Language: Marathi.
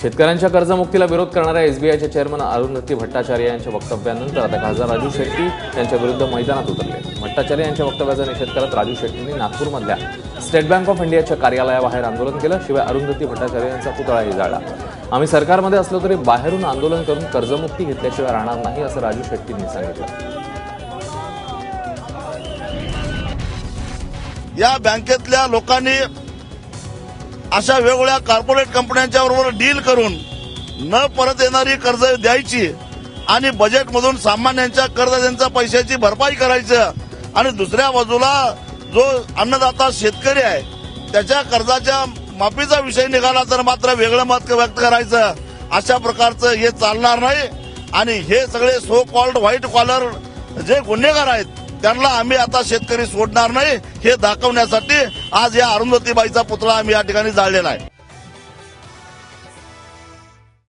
शेतकऱ्यांच्या कर्जमुक्तीला विरोध करणाऱ्या एसबीआयचे चेअरमन अरुंधती भट्टाचार्य यांच्या वक्तव्यानंतर आता खासदार राजू शेट्टी यांच्या विरुद्ध मैदानात उतरले. भट्टाचार्य यांच्या वक्तव्याचा निषेध करत राजू शेट्टींनी नागपूरमधल्या स्टेट बँक ऑफ इंडियाच्या कार्यालयाबाहेर आंदोलन केलं शिवाय अरुंधती भट्टाचार्य यांचा पुतळाही जाळला आम्ही सरकारमध्ये असलो तरी बाहेरून आंदोलन करून कर्जमुक्ती घेतल्याशिवाय राहणार नाही असं राजू शेट्टींनी सांगितलं. या बँकेतल्या लोकांनी अशा वेगवेगळ्या कॉर्पोरेट कंपन्यांच्या बरोबर डील करून न परत येणारी कर्ज द्यायची आणि बजेटमधून सामान्यांच्या कर्जदारांच्या पैशाची भरपाई करायचं आणि दुसऱ्या बाजूला जो अन्नदाता शेतकरी आहे त्याच्या कर्जाच्या माफीचा विषय निघाला तर मात्र वेगळं मत व्यक्त करायचं. अशा प्रकारचं हे चालणार नाही. आणि हे सगळे सो कॉल्ड व्हाईट कॉलर जे गुन्हेगार आहेत त्यांना आम्ही आता शेतकरी सोडणार नाही हे दाखवण्यासाठी आज या अरुंधतीबाईचा पुतळा आम्ही या ठिकाणी जाळलेला आहे.